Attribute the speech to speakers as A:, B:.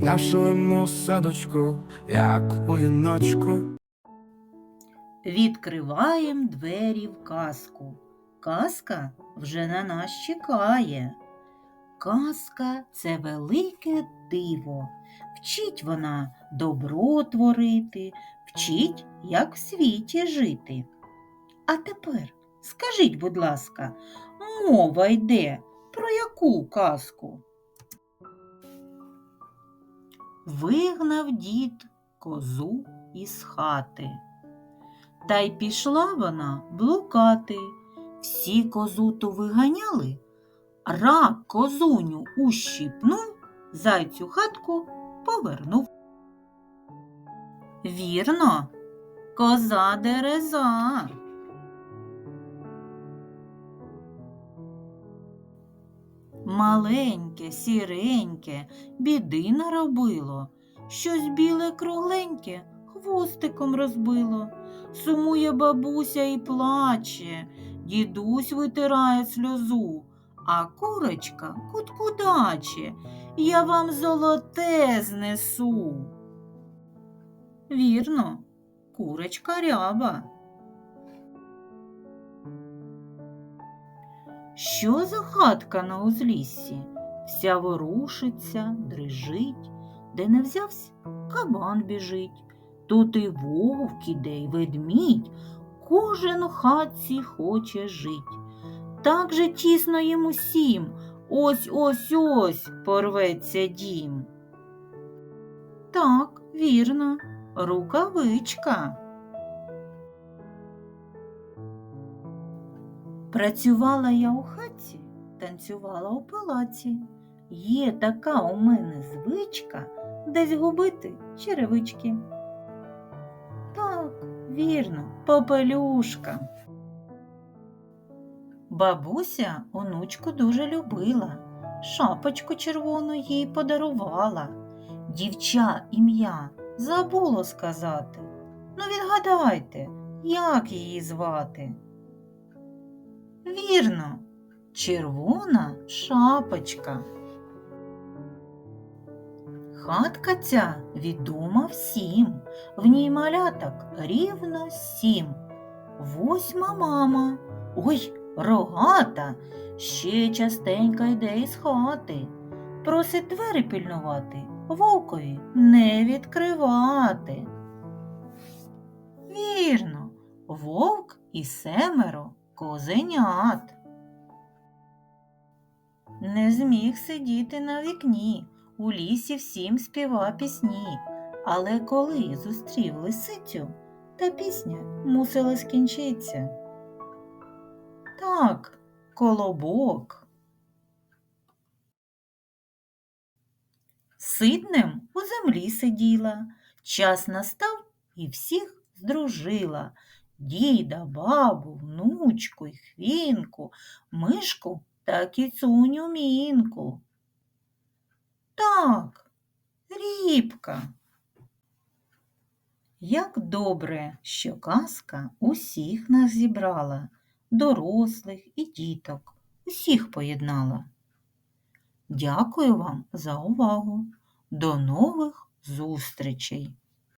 A: нашому садочку, як у віночку.
B: Відкриваєм двері в казку. Казка вже на нас чекає. Казка це велике диво. Вчить вона добро творити, вчить, як в світі жити. А тепер скажіть, будь ласка, мова йде про яку казку? Вигнав дід козу із хати. Та й пішла вона блукати. Всі козу ту виганяли, рак козуню ущипнув, зайцю хатку повернув. Вірно, коза дереза. Маленьке, сіреньке, біди наробило, щось біле кругленьке хвостиком розбило. Сумує бабуся і плаче, дідусь витирає сльозу, а курочка куткудаче, я вам золоте знесу. Вірно, курочка ряба. Що за хатка на узліссі? Вся ворушиться, дрижить, де не взявся, кабан біжить. Тут і вовк іде, й ведмідь, кожен у хатці хоче жить. Так же тісно їм усім, ось ось ось порветься дім. Так, вірно, рукавичка. Працювала я у хаті, танцювала у палаці. Є така у мене звичка десь губити черевички. Так, вірно, попелюшка. Бабуся онучку дуже любила, шапочку червону їй подарувала. Дівча ім'я забуло сказати. Ну, відгадайте, як її звати? Вірно, червона шапочка. Хатка ця відома всім, в ній маляток рівно сім. Восьма мама, ой, рогата, ще частенько йде із хати. Просить двері пильнувати, вовкові не відкривати. Вірно, вовк і семеро козенят. Не зміг сидіти на вікні, у лісі всім співа пісні, але коли зустрів лисицю, та пісня мусила скінчитися. Так, колобок. Сиднем у землі сиділа, час настав і всіх здружила. Діда, бабу, внучку й хвінку, мишку та кіцуню мінку. Так, рібка. Як добре, що казка усіх нас зібрала, дорослих і діток, усіх поєднала. Дякую вам за увагу. До нових зустрічей!